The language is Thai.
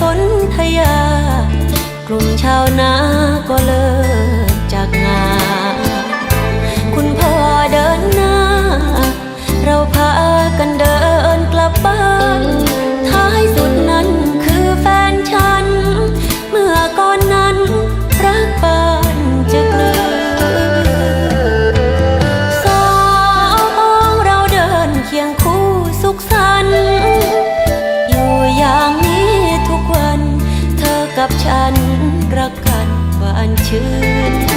สนทยา กลุ่มชาวนาก็เลิกจากงานคุณพ่อเดินหน้า เราพากันเดินกลับบ้าน ท้ายสุดนั้นคือแฟนฉัน เมื่อก่อนนั้นรักบ้านจะเกลือสองเราเดินเคียงคู่สุขสันต์ กับฉันรักกันหวานชื่น